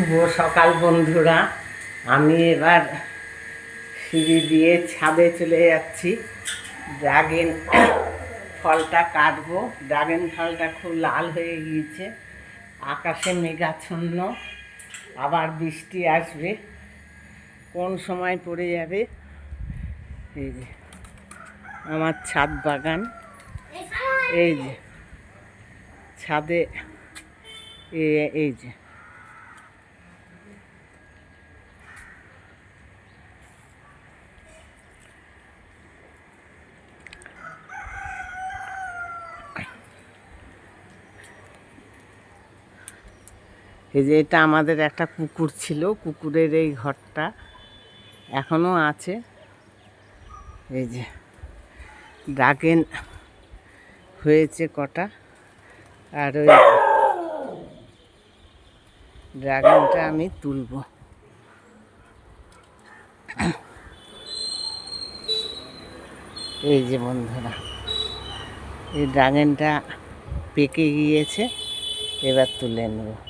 শুভ সকাল, বন্ধুরা। আমি এবার সিঁড়ি দিয়ে ছাদে চলে যাচ্ছি। ড্রাগন ফলটা কাটবো। ড্রাগন ফলটা খুব লাল হয়ে গিয়েছে। আকাশে মেঘাচ্ছন্ন। আবার বৃষ্টি আসবে। কোন সময় পড়ে যাবে? এই যে, আমার ছাদ বাগান। এই যে, ছাদে এই যে। এই যে এটা আমাদের একটা কুকুর ছিল, কুকুরের এই ঘরটা এখনও আছে। এই যে ড্রাগন হয়েছে কটা। আর ওই ড্রাগনটা আমি তুলব। এই যে বন্ধুরা, এই ড্রাগনটা পেকে গিয়েছে, এবার তুলে নেব।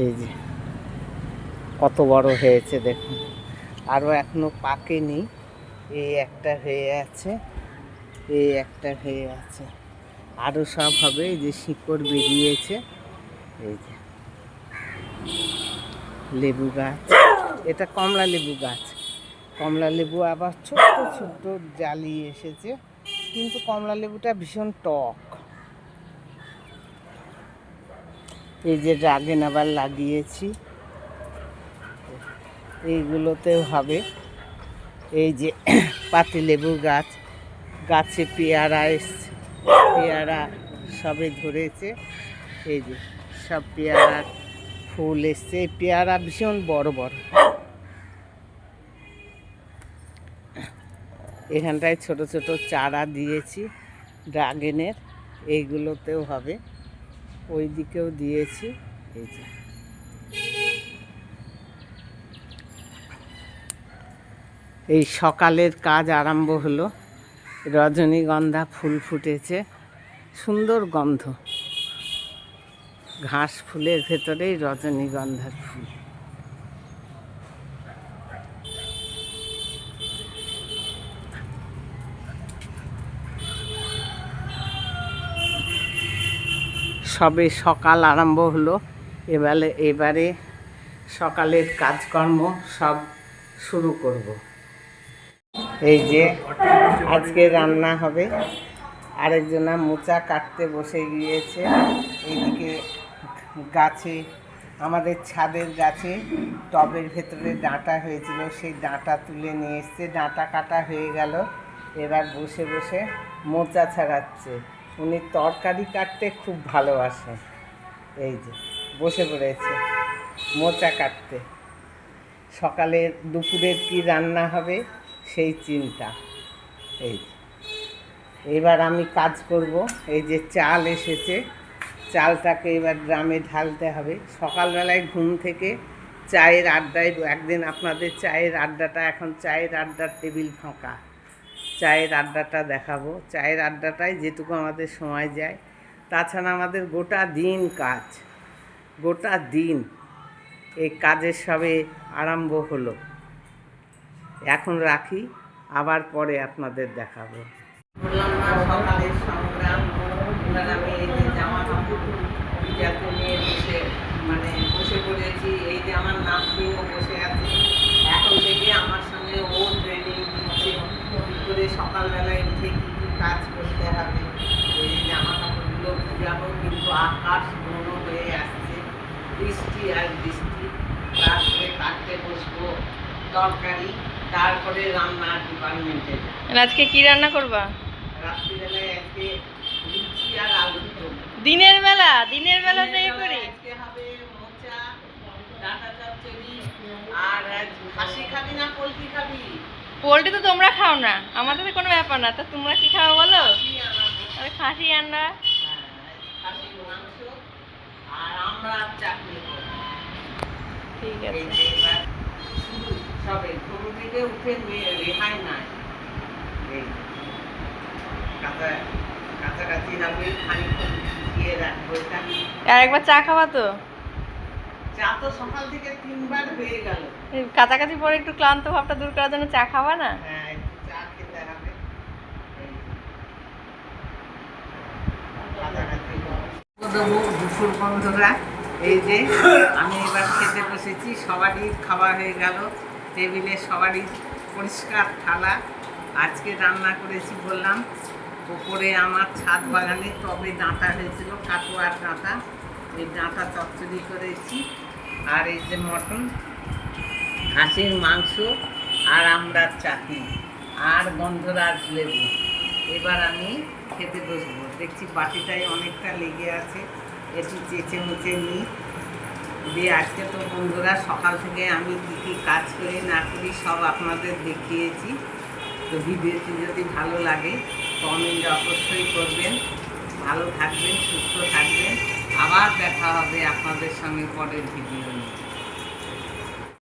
এই যে, কত বড় হয়েছে দেখুন। আরও এখনও পাকেনি এই একটা হয়ে আছে, এই একটা হয়ে আছে। আরও সব হবে, এই যে শিকড় বেরিয়েছে। এই যে, লেবু গাছ। এটা কমলা লেবু গাছ। কমলা লেবু আবার ছোট্ট ছোট্ট জালি এসেছে। কিন্তু কমলা লেবুটা ভীষণ টক। এই যে ড্রাগন আবার লাগিয়েছি। এইগুলোতেও হবে। এই যে পাতিলেবু গাছ, গাছে পেয়ারা এসছে। পেয়ারা সবে ধরেছে। এই যে সব পেয়ারার ফুল এসছে। পেয়ারা ভীষণ বড় বড়। এখানটায় ছোট ছোট চারা দিয়েছি। ড্রাগনের এইগুলোতেও হবে। ওই দিকেও দিয়েছি, এই যে। এই সকালের কাজ আরম্ভ হলো। রজনীগন্ধা ফুল ফুটেছে, সুন্দর গন্ধ। ঘাস ফুলের ভেতরেই রজনীগন্ধার ফুল। সবে সকাল আরম্ভ হলো। এবারে এবারে সকালের কাজকর্ম সব শুরু করব। এই যে আজকে রান্না হবে। আরেকজনা মোচা কাটতে বসে গিয়েছে। এইদিকে গাছে, আমাদের ছাদের গাছে টবের ভেতরে ডাঁটা হয়েছিল। সেই ডাঁটা তুলে নিয়ে এসছে। ডাঁটা কাটা হয়ে গেল। এবার বসে বসে মোচা ছাড়াচ্ছে। উনি তরকারি কাটতে খুব ভালোবাসেন এই যে, বসে পড়েছে, মোচা কাটতে। সকালে দুপুরের কি রান্না হবে, সেই চিন্তা। এই এবার আমি কাজ করব। এই যে চাল এসেছে, চালটাকে এবার ড্রামে ঢালতে হবে। সকালবেলায় ঘুম থেকে চায়ের আড্ডায়, একদিন আপনাদের চায়ের আড্ডাটা, এখন চায়ের আড্ডার টেবিল ফাঁকা। চায়ের আড্ডাটা দেখাবো। চায়ের আড্ডাটায় যেটুকু আমাদের সময় যায়। তাছাড়া আমাদের গোটা দিন কাজ। গোটা দিন এই কাজের সবে আরম্ভ হলো। এখন রাখি, আবার পরে আপনাদের দেখাবো। বললাম না, সকালের আমি নিয়ে বসে মানে বসে পড়েছি। এই যে আমার নাতনিও বসে আছে। এখন থেকে আমার সঙ্গে ও ট্রেনিং দিচ্ছে কী করে সকালবেলায় উঠে কী কী কাজ করতে হবে এই যে জামা কাপড়গুলো ভিজাবো কিন্তু আকাশ ঘন হয়ে আসছে বৃষ্টি আর বৃষ্টি তারপরে কাটতে বসবো তরকারি তারপরে রান্নার ডিপার্টমেন্টে আজকে কি রান্না করবা? রাত্রিবেলায় আজকে লুচি আর আলু দিনের বেলা দিনের বেলা করি। আজকে হবে মোচা ডাঁটা চচ্চড়ি আর খাসি খাবি না পোলট্রি খাবি? পোলট্রি তো তোমরা খাও না। আমাদের তো কোনো ব্যাপার না। তা তোমরা কি খাও বলো? খাসি আমরা হ্যাঁ, মাংস। আর আমরা চাটনি ঠিক আছে। সবে ঘুম থেকে উঠে রেহাই নাই। কাছাকাছি হবে খানিকক্ষণ দিয়ে রাখব আর একবার চা খাওয়া তো? চা তো সকাল থেকে তিনবার হয়ে গেল। কাছাকাছি পরে একটু ক্লান্ত ভাবটা দূর করার জন্য চা খাওয়া না? হ্যাঁ চা খেতে হবে। দেবো দুপুর বন্ধুরা এই যে আমি এবার খেতে বসেছি সবারই খাওয়া হয়ে গেল। টেবিলে সবারই পরিষ্কার থালা। আজকে রান্না করেছি বললাম, ওপরে আমার ছাদ বাগানে টবে ডাঁটা হয়েছিল, কাটোয়ার ডাঁটা। এই ডাঁটা চচ্চড়ি করেছি। আর এই যে মটন হাঁসের মাংস আর আমড়ার চাটনি আর গন্ধরাজ লেবু। এবার আমি খেতে বসবো। দেখছি বাটিটায় অনেকটা লেগে আছে একটু চেঁচে মুচে নিই। দিয়ে আজকে তো বন্ধুরা সকাল থেকে আমি কী কী কাজ করি না করি সব আপনাদের দেখিয়েছি। তো ভিডিওটি যদি ভালো লাগে কমেন্ট অবশ্যই করবেন। ভালো থাকবেন, সুস্থ থাকবেন। আবার দেখা হবে আপনাদের সঙ্গে পরের ভিডিও নিয়ে।